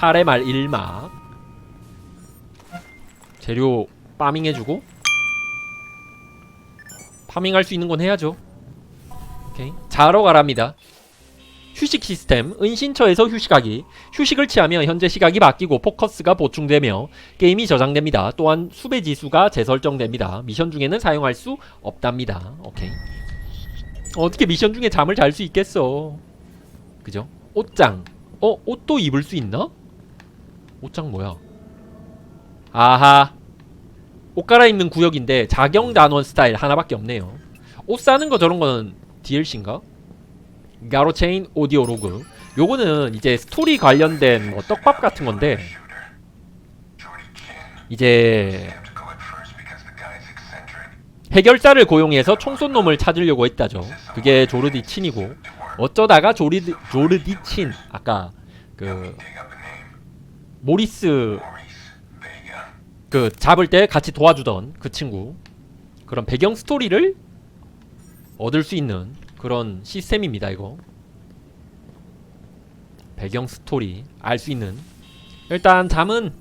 팔의 말 1막 재료 파밍해주고. 파밍할 수 있는 건 해야죠. 오케이. 자러 가랍니다. 휴식 시스템. 은신처에서 휴식하기. 휴식을 취하며 현재 시각이 바뀌고 포커스가 보충되며 게임이 저장됩니다. 또한 수배 지수가 재설정됩니다. 미션 중에는 사용할 수 없답니다. 오케이 어떻게 미션 중에 잠을 잘 수 있겠어 그죠? 옷장 어? 옷도 입을 수 있나? 옷장 뭐야? 아하 옷 갈아입는 구역인데 자경 단원 스타일 하나밖에 없네요 옷 사는 거 저런 거는 DLC인가? 가로체인 오디오 로그 요거는 이제 스토리 관련된 뭐 떡밥 같은 건데 이제 해결사를 고용해서 총쏜 놈을 찾으려고 했다죠. 그게 조르디 친이고. 어쩌다가 조리드, 조르디 친 아까 그 모리스 그 잡을 때 같이 도와주던 그 친구. 그런 배경 스토리를 얻을 수 있는 그런 시스템입니다 이거. 배경 스토리 알 수 있는. 일단 잠은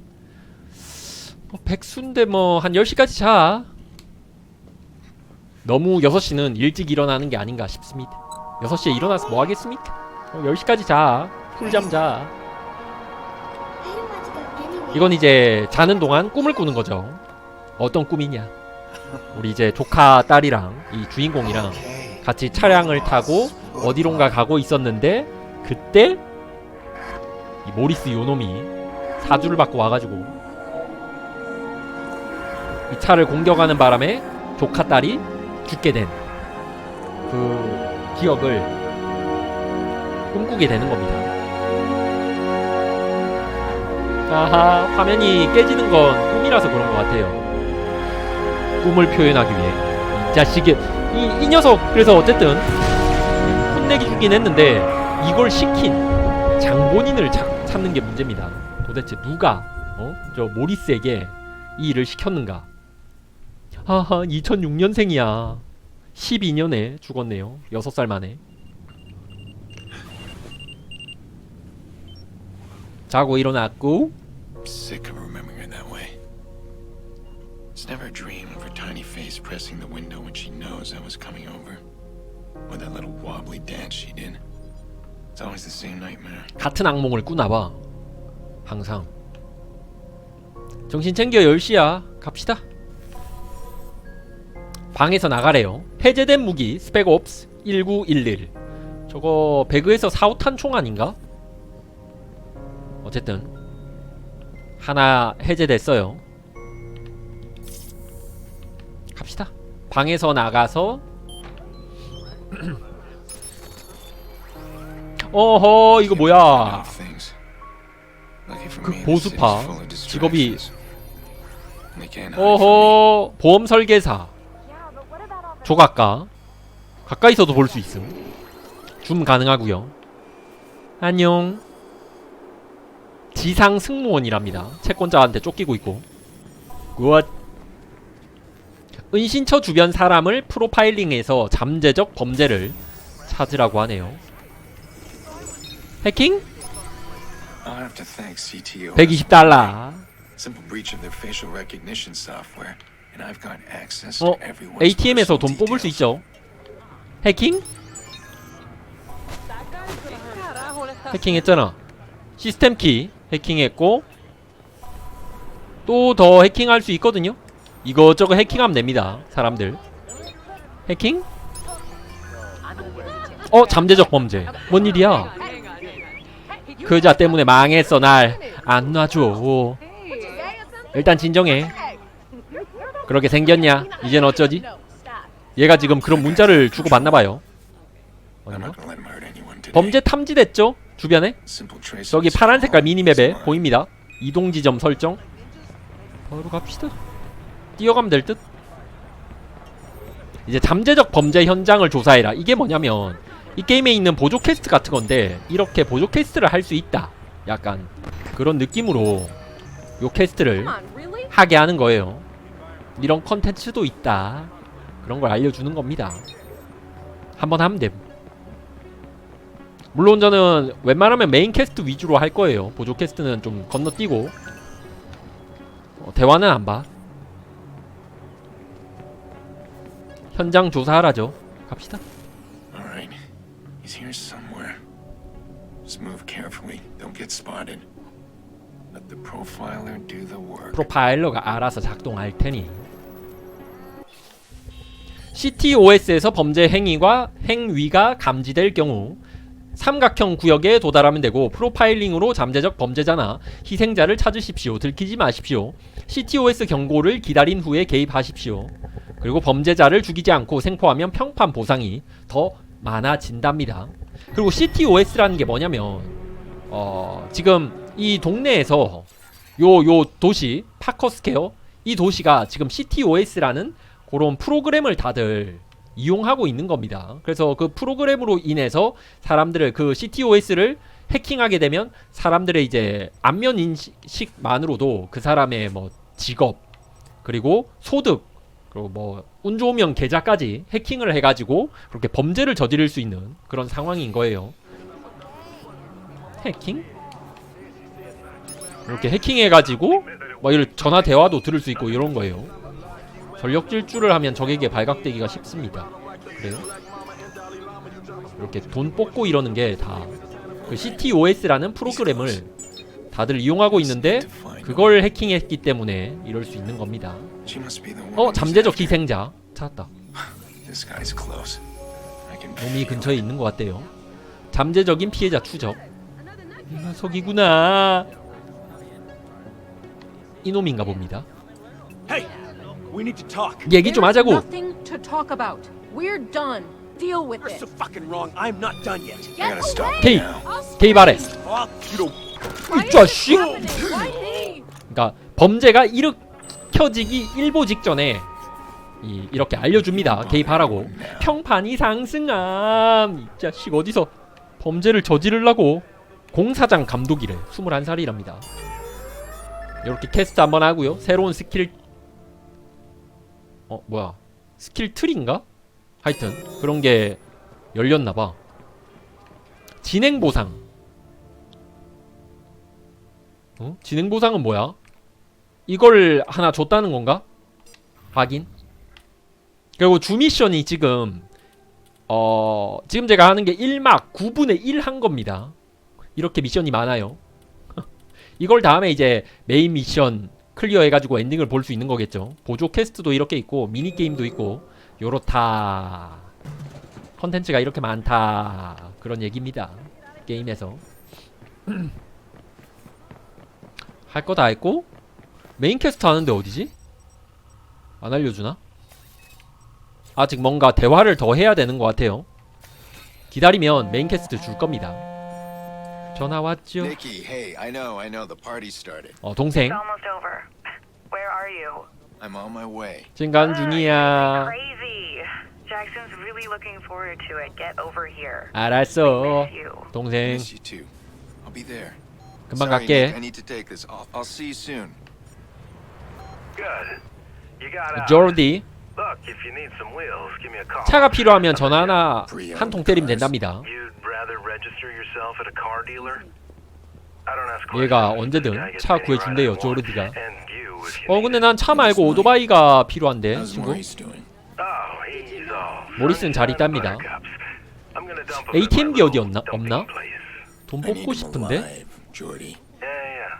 뭐 백수인데 뭐 한 10시까지 자 너무 6시는 일찍 일어나는 게 아닌가 싶습니다. 6시에 일어나서 뭐 하겠습니까? 어, 10시까지 자. 꿀잠 자. 이건 이제 자는 동안 꿈을 꾸는 거죠. 어떤 꿈이냐? 우리 이제 조카 딸이랑 이 주인공이랑 같이 차량을 타고 어디론가 가고 있었는데 그때 이 모리스 요놈이 사주를 받고 와가지고 이 차를 공격하는 바람에 조카 딸이 죽게 된 그 기억을 꿈꾸게 되는 겁니다. 아하 화면이 깨지는 건 꿈이라서 그런 것 같아요 꿈을 표현하기 위해 이 자식이 이, 이 녀석 그래서 어쨌든 혼내기 주긴 했는데 이걸 시킨 장본인을 찾, 찾는 게 문제입니다 도대체 누가 어? 저 모리스에게 이 일을 시켰는가 하하 2006년생이야 12년에 죽었네요 6살 만에 자고 일어났고 Sick of remembering that way. It's never a dream of her tiny face pressing the window when she knows I was coming over. Or that little wobbly dance she did. It's always the same nightmare. 같은 악몽을 꾸나봐 항상 정신 챙겨 10시야 갑시다 방에서 나가래요. 해제된 무기 스펙옵스 1911 저거 배그에서 4, 5탄 총 아닌가? 어쨌든 하나 해제됐어요. 갑시다. 방에서 나가서 어허 이거 뭐야? 그 보수파 직업이. 어허 보험 설계사 조각가. 가까이서도 볼 수 있음. 줌 가능하고요. 안녕. 지상 승무원이랍니다. 채권자한테 쫓기고 있고. 굿. 은신처 주변 사람을 프로파일링해서 잠재적 범죄를 찾으라고 하네요. 해킹? I'll have to thank CTO. 120달러 어 ATM에서 돈 뽑을 수. 있죠 해킹? 해킹했잖아 시스템 키 해킹했고 또 더 해킹할 수 있거든요 이것저것 해킹하면 됩니다 사람들 해킹? 어 잠재적 범죄 뭔 일이야 그 여자 때문에 망했어 날 안 놔줘 일단 진정해 그렇게 생겼냐 이젠 어쩌지 얘가 지금 그런 문자를 주고 받나봐요 anyone today. 범죄 탐지됐죠? 주변에? 저기 파란 색깔 미니맵에. 보입니다 이동 지점 설정 바로 갑시다 뛰어가면 될 듯? 이제 잠재적 범죄 현장을 조사해라 이게 뭐냐면 이 게임에 있는 보조 퀘스트 같은 건데 이렇게 보조 퀘스트를 할 수 있다 약간 그런 느낌으로 요 퀘스트를 하게 하는 거예요 이런 컨텐츠도 있다 그런 걸 알려주는 겁니다 한번 하면 됨 물론 저는 웬만하면 메인 캐스트 위주로 할 거예요. 보조 캐스트는 좀 건너뛰고 어, 대화는 안 봐. 현장 조사하라죠. 갑시다. 프로파일러가 알아서 작동할 테니. CTOS에서 범죄 행위가 행위가 감지될 경우 삼각형 구역에 도달하면 되고 프로파일링으로 잠재적 범죄자나 희생자를 찾으십시오. 들키지 마십시오. CTOS 경고를 기다린 후에 개입하십시오. 그리고 범죄자를 죽이지 않고 생포하면 평판 보상이 더 많아진답니다. 그리고 CTOS라는 게 뭐냐면 어, 지금 이 동네에서 요 요 도시 파커스케어 이 도시가 지금 CTOS라는 그런 프로그램을 다들 이용하고 있는 겁니다. 그래서 그 프로그램으로 인해서 사람들을 그 CTOS를 해킹하게 되면 사람들의 이제 안면 인식만으로도 그 사람의 뭐 직업 그리고 소득 그리고 뭐 운 좋으면 계좌까지 해킹을 해가지고 그렇게 범죄를 저지를 수 있는 그런 상황인 거예요. 해킹? 이렇게 해킹해가지고 뭐 이런 전화 대화도 들을 수 있고 이런 거예요. 전력 질주를 하면 적에게 발각되기가 쉽습니다. 그래요? 이렇게 돈 뽑고 이러는 게 다 그 CTOS라는 프로그램을 다들 이용하고 있는데 그걸 해킹했기 때문에 이럴 수 있는 겁니다. 어 잠재적. 희생자 찾았다. Feel 근처에 있는 것 같대요. 잠재적인 피해자 추적. 이 녀석이구나. 이놈인가 봅니다. We need to talk. 얘기 좀 There's 하자고. Nothing to talk about. We're done. Deal with You're it. so fucking wrong. I'm not done yet. I gotta stop. K K 발에. Fuck you. Why 이 is 자식. this happening? Why me? 그러니까 범죄가 일으켜지기 일보 직전에 이, 이렇게 알려줍니다. 개입하라고. 평판이 상승함. 이 자식 어디서 범죄를 저지르려고 공사장 감독이래. 21살이랍니다. 이렇게 캐스트 한번 하고요. 새로운 스킬 어 뭐야 스킬 트리인가? 하여튼 그런 게 열렸나봐. 진행 보상. 어? 진행 보상은 뭐야? 이걸 하나 줬다는 건가? 확인. 그리고 주 미션이 지금 어 지금 제가 하는 게 1막 9분의 1 한 겁니다. 이렇게 미션이 많아요. 이걸 다음에 이제 메인 미션 클리어 해가지고 엔딩을 볼 수 있는 거겠죠. 보조 퀘스트도 이렇게 있고 미니 게임도 있고 요렇다. 컨텐츠가 이렇게 많다 그런 얘기입니다. 게임에서 할 거 다 했고 메인 퀘스트 하는데 어디지? 안 알려주나? 아직 뭔가 대화를 더 해야 되는 것 같아요. 기다리면 메인 퀘스트 줄 겁니다. 전화 왔죠? Nikki, hey, I know, I know. The party started. 어 동생 It's almost over. Where are you? I'm on my way. 지금 가는 Ah, 중이야. you're Crazy. Jackson's really looking forward to it. Get over here. 알았어. Miss you. 동생 Miss you too. I'll be there. 금방 Sorry, Nick, I 갈게. need to take this. I'll, I'll see you soon. Good. You got out. 조르디 Look, if you need some wheels, give me a call. 차가 필요하면 전화 하나 한 통 때리면 된답니다. 얘가. 언제든 차 구해준대요. 조르디가. 어 근데. 난 차 말고 오토바이가 필요한데 친구. Oh, 모리스는 잘 있답니다. ATM기 어디 없나? 없나? 돈 뽑고 싶은데.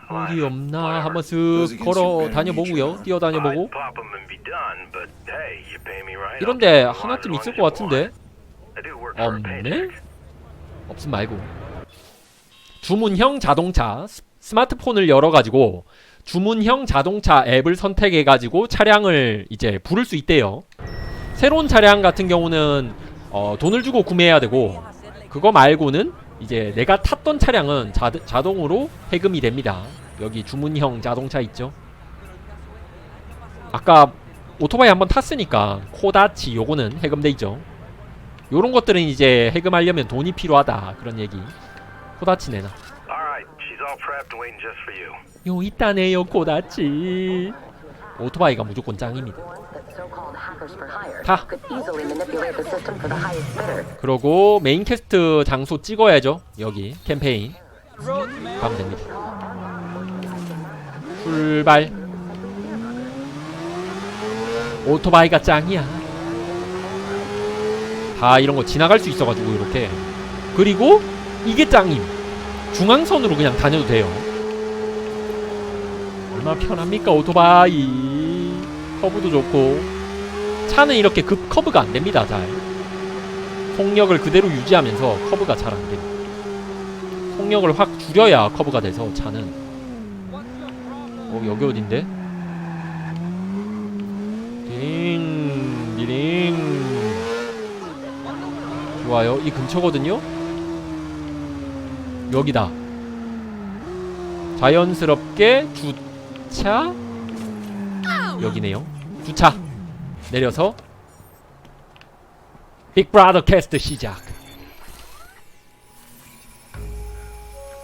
어디 없나. 한번 your 걸어 다녀보고요. 뛰어 다녀보고 right. I'll 이런데 하나쯤 있을 것 같은데 없네? 없음 말고 주문형 자동차 스- 스마트폰을 열어가지고 주문형 자동차 앱을 선택해가지고 차량을 이제 부를 수 있대요. 새로운 차량 같은 경우는 어, 돈을 주고 구매해야 되고 그거 말고는 이제 내가 탔던 차량은 자, 자동으로 해금이 됩니다. 여기 주문형 자동차 있죠. 아까 오토바이 한번 탔으니까 코다치 요거는 해금돼 있죠. 요런 것들은 이제 해금하려면 돈이 필요하다 그런 얘기. 코다치 내놔. 요 있다네요 코다치. 오토바이가 무조건 짱입니다. Bidder. 그러고 메인 캐스트 장소 찍어야죠. 여기 캠페인 가면 됩니다. 출발. 오토바이가 짱이야. 다 이런 거 지나갈 수 있어가지고 이렇게. 그리고 이게 짱임. 중앙선으로 그냥 다녀도 돼요. 얼마나 편합니까 오토바이. 커브도 좋고. 차는 이렇게 급 커브가 안 됩니다. 잘. 속력을 그대로 유지하면서 커브가 잘안 됩니다. 속력을 확 줄여야 커브가 돼서 차는 어 여기 어딘데? 딩 디링 좋아요. 이 근처거든요? 여기다. 자연스럽게 주차. 여기네요. 주차. 내려서. 빅브라더 캐스트 시작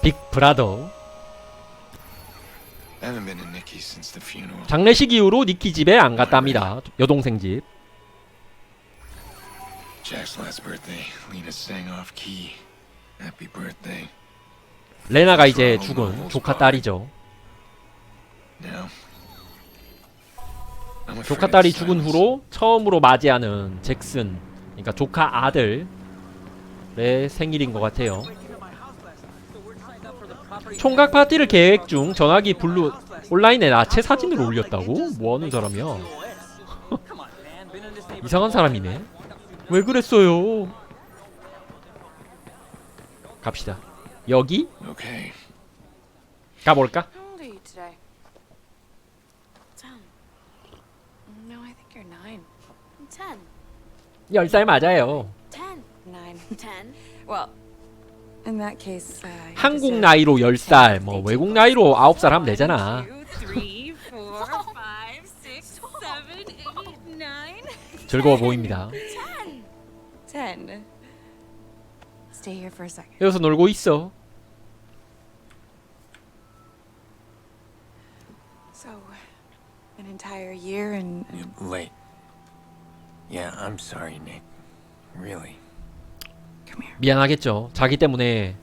빅브라더. 장례식 이후로 니키 집에 안 갔답니다. 여동생 집 Jack's last birthday, Lena sang off key. Happy birthday. 레나가 이제 죽은 조카 딸이죠 Now. 조카 딸이 죽은. 후로 처음으로 맞이하는 잭슨 그러니까 조카 아들의 생일인 것 같아요 총각 파티를 계획 중 전화기 블루 온라인에 나체 사진을 올렸다고? 뭐하는 사람이야 이상한 사람이네 왜 그랬어요 갑시다 여기 Okay. 가볼까? How old are you today? Ten. No, I think you're nine. Ten. 10살 맞아요 Ten. Nine. Ten. Well, in that case, uh, you 한국 deserve 나이로 10, 10살 뭐 외국 나이로 9살 하면 되잖아 One, two, three, four, five, six, seven, eight, nine. 즐거워 보입니다 Ten. Ten. Stay here for a second. 여기서 놀고 있어 So, an entire year and. You're late. Yeah, I'm sorry, Nick. Really. Come here. 미안하겠죠. 자기 때문에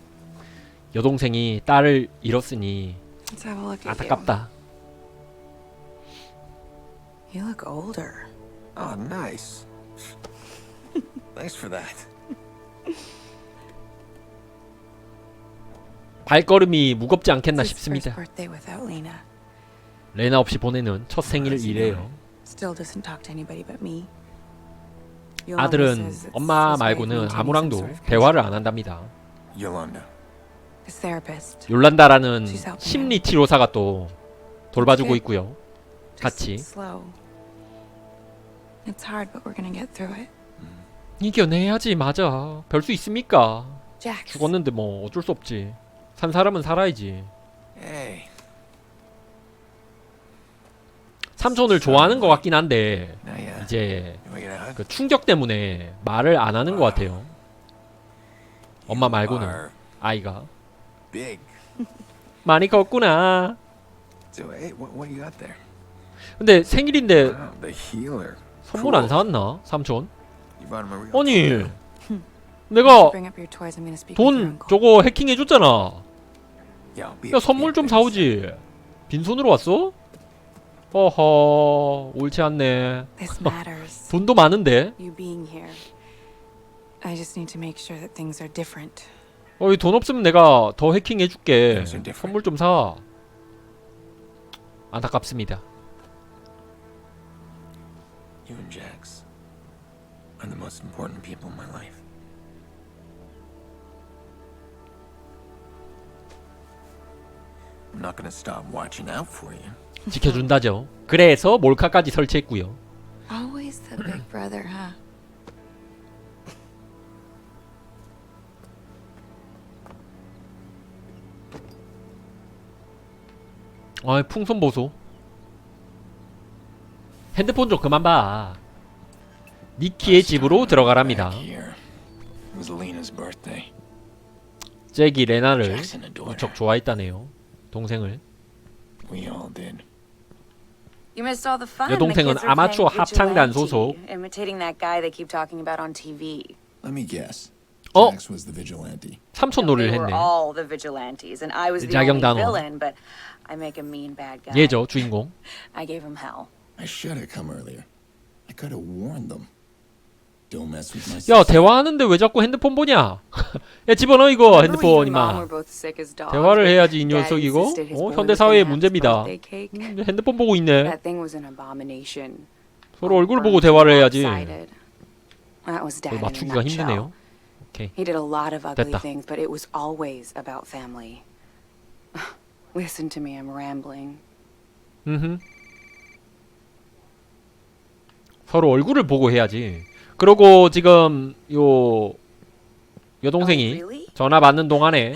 여동생이 딸을 잃었으니 Let's have a look at 안타깝다. you. You look older. Oh, nice. Thanks for that. 발걸음이 무겁지 않겠나 It's his first 싶습니다. birthday without Lena. 레나 없이 보내는 첫 생일이래요. Still doesn't talk to anybody but me. Yolanda 아들은 says it's 엄마 his way of 말고는 maintaining 아무랑도 sort of 대화를 안 한답니다. Yolanda. His therapist. 욜란다라는 She's helping 심리 치료사가 또 돌봐주고. 있고요. Just 같이 slow. It's hard, but we're gonna get through it. 이겨내야지 맞아. 별 수 있습니까? 죽었는데 뭐 어쩔 수 없지. 산 사람은 살아야지. 삼촌을 좋아하는 것 같긴 한데 yeah. 이제 hug? 그 충격 때문에 말을 안 하는 것 같아요. 엄마 말고는 아이가. 많이 컸구나. 근데 생일인데. 선물 안 사왔나 삼촌? 아니. 내가 돈. 저거 해킹해 줬잖아. I'll be 야 선물 좀 사오지. 빈손으로 왔어? 어허 옳지 않네. 돈도 많은데. 어이 돈 없으면 내가 더 해킹해 줄게. Are different. 선물 좀 사. 안타깝습니다. Are the most important people in my life. I'm not gonna stop watching out for you. 지켜준다죠. 그래서 몰카까지 설치했고요. Always the big brother, huh? 아 풍선 보소. 핸드폰 좀 그만 봐. 니키의 집으로 들어가랍니다. 잭이 레나를. 무척 좋아했다네요. 동생을. 여동생은 아마추어 합창단 소속. 어? 삼촌 놀이를 했네. 자경 guy. 얘죠 주인공. I could have warned them. Don't mess with my 야. 대화하는데 왜 자꾸 핸드폰 보냐? 야 집어넣어 이거 핸드폰 dogs, 대화를 해야지 이 녀석이고. 어 현대 사회의 문제입니다. 음, 핸드폰 보고 있네. 서로 얼굴 보고 대화를 해야지. 맞추기가. 힘드네요. Ugly 됐다. Listen to me, I'm rambling. 음. 서로 얼굴을 보고 해야지. 그러고 지금 요 여동생이 Oh? 전화 받는 동안에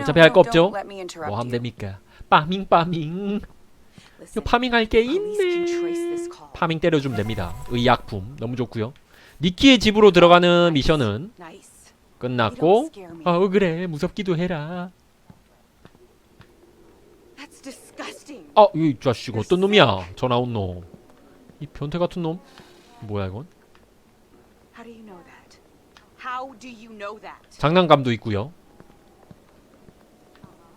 어차피 할 거 없죠? 뭐 하면. 됩니까? 파밍 파밍. 요 파밍할 게 있네. 파밍 때려주면 됩니다. 의약품 너무 좋고요. 니키의 집으로 들어가는 미션은. 끝났고 아 그래 무섭기도 해라. That's disgusting. 아, 이 자식 어떤 놈이야? 전화 온 놈. 이 변태 같은 놈. 뭐야 이건? How do you know that? How do you know that? 장난감도 있고요.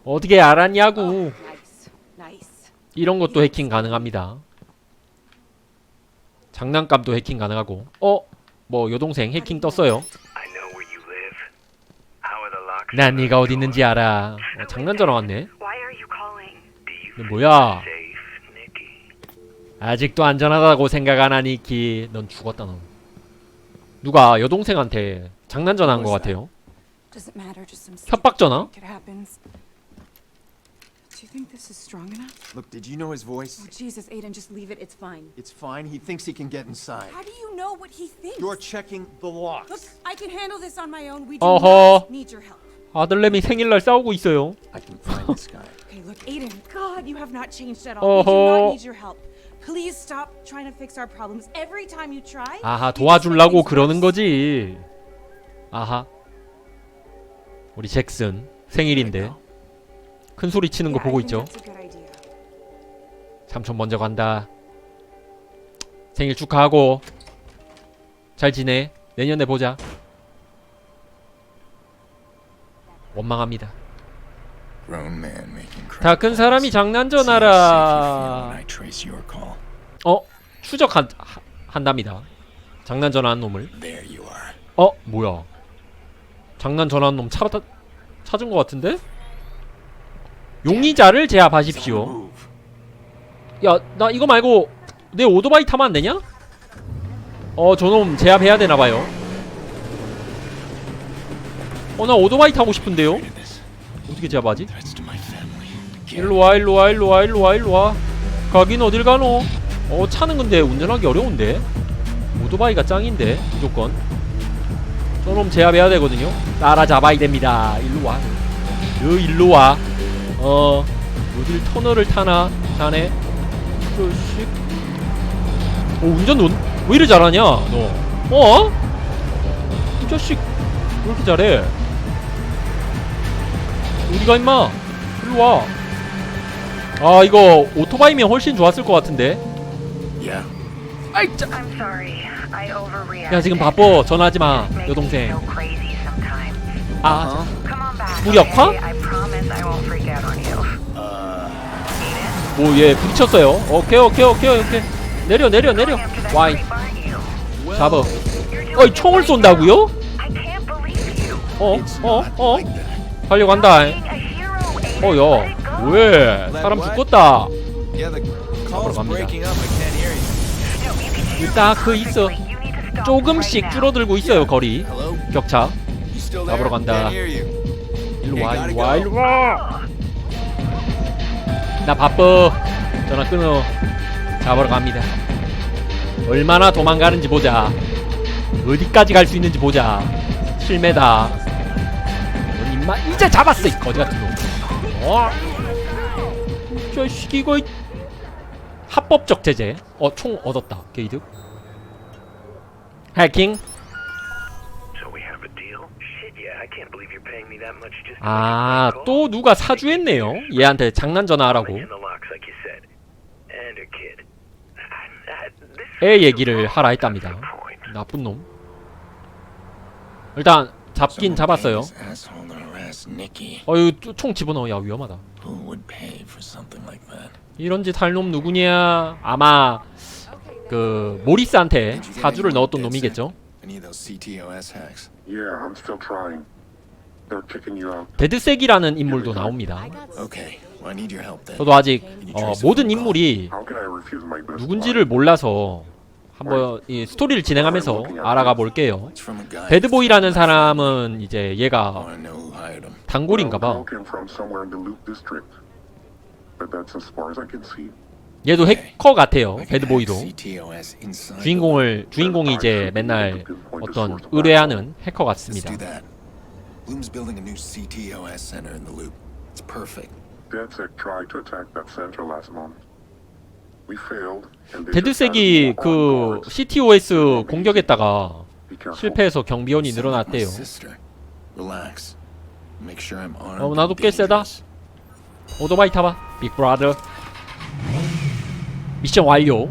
어떻게 알았냐고. Nice. Nice. 이런 것도 해킹 가능합니다. 장난감도 해킹 가능하고. 어? 뭐 여동생 해킹 떴어요. I know where you live. How are the locks? 난 네가 어디 있는지 알아. 어, 장난 전화 왔네. Why are you calling? Be 이게 뭐야? safe, Nikki. 아직도 안전하다고 생각 안 하니 키. 넌 죽었다 넌. 누가 여동생한테 장난 전화한 것 같아요. 협박 전화? Do you think this is strong enough? Look, did you know his voice? Oh, Jesus, Aiden, just leave it. It's fine. It's fine. He thinks he can get inside. How do you know what he thinks? You're checking the Look, locks. I can handle this on my own. We do 어허. not need your help. 아들내미 생일날 싸우고 있어요. I can find this guy. Okay, look, Aiden. God, you have not changed at all. We do 어허. not need your help. Please stop trying to fix our problems. Every time you try, 아하 도와주려고 그러는. 거지. 아하. 우리 잭슨 생일인데 큰 소리 치는 거 보고 있죠. 삼촌 먼저 간다. 생일 축하하고 잘 지내. 내년에 보자. 원망합니다. 다 큰 사람이 calls. 장난 See how safe you feel 전화라. when I trace your call. 어 추적한 하- 한답니다. 장난 전화한 놈을. 어 뭐야? 장난 전화한 놈 찾아 찾은 것 같은데? 용의자를 제압하십시오. 야 나 이거 말고 내 오토바이 타면 안 되냐? 어 저놈 제압해야 되나 봐요. 어 나 오토바이 타고 싶은데요. 어떻게 제압하지? Threats to my family. 일로 와 일로 와 일로 와 일로 와 일로 와. 가긴 어딜 가노? 어 차는 근데 운전하기 어려운데. 오토바이가 짱인데 무조건. 저놈 제압해야 되거든요. 따라잡아야 됩니다. 일로 와. 여 일로 와. 어 어딜 터널을 타나 자네. 자식. 어 운전 넌왜 이리 잘하냐 너? 어? 이 자식 왜 이렇게 잘해? 어디가 임마? 일로 와. 아 이거 오토바이면 훨씬 좋았을 것 같은데. Yeah. 아이 짜. I'm sorry. I overreacted. 야 지금 바빠 전화하지 마 Makes me 여동생. 아. 무력화? 뭐얘 부딪혔어요. 오케이 오케이 오케이 오케이. 내려 내려 내려. 와이 doing 어이 총을 쏜다고요? 어 어 어. Like that. 달려간다. Being a hero, Aiden. 어 Let 야. it go. 왜? 사람? 죽었다. Call's 갑니다. me 그 있어. 조금씩. 줄어들고 있어요 거리. 격차. 잡으러 간다. Can't hear you. 일로 You 와 gotta 일로 와 go. 일로 와. 나 바빠. 전화 끊어. 잡으러 갑니다. 얼마나 도망가는지 보자. 어디까지 갈 수 있는지 보자. 7m. 넌 임마 이제 잡았어 이 거지 같은 놈. 어? 이 자식 이거 이- 합법적 제재. 어 총 얻었다. 게이드. 해킹. 아 또 누가 사주했네요. 얘한테 장난. 전화하라고. 애 얘기를 하라 했답니다. 나쁜 놈. 일단 잡긴 잡았어요. 어유 총 집어넣어. 야 위험하다. 이런 짓 할 놈 누구냐? 아마 그 모리스한테 사주를 넣었던 놈이겠죠. 데드색이라는 인물도 나옵니다. 저도 아직 어, 모든 인물이 누군지를 몰라서 한번 이 스토리를 진행하면서 알아가 볼게요. 배드보이라는 사람은 이제 얘가. 단골인가봐. That's can see. 얘도 해커 같아요. 배드보이도 주인공을 주인공이 이제 맨날 어떤 의뢰하는 해커 같습니다. do that. Bloom's building a new CTOS center in the loop. It's perfect. DedSec tried to attack that center last month. We failed. And they just 데드색이 그. CTOS 공격했다가. 실패해서 경비원이 늘어났대요. sister. Relax. Make sure I'm armed. 어, 나도 꽤 세다. 오토바이 타봐. 빅브라더. 미션 완료.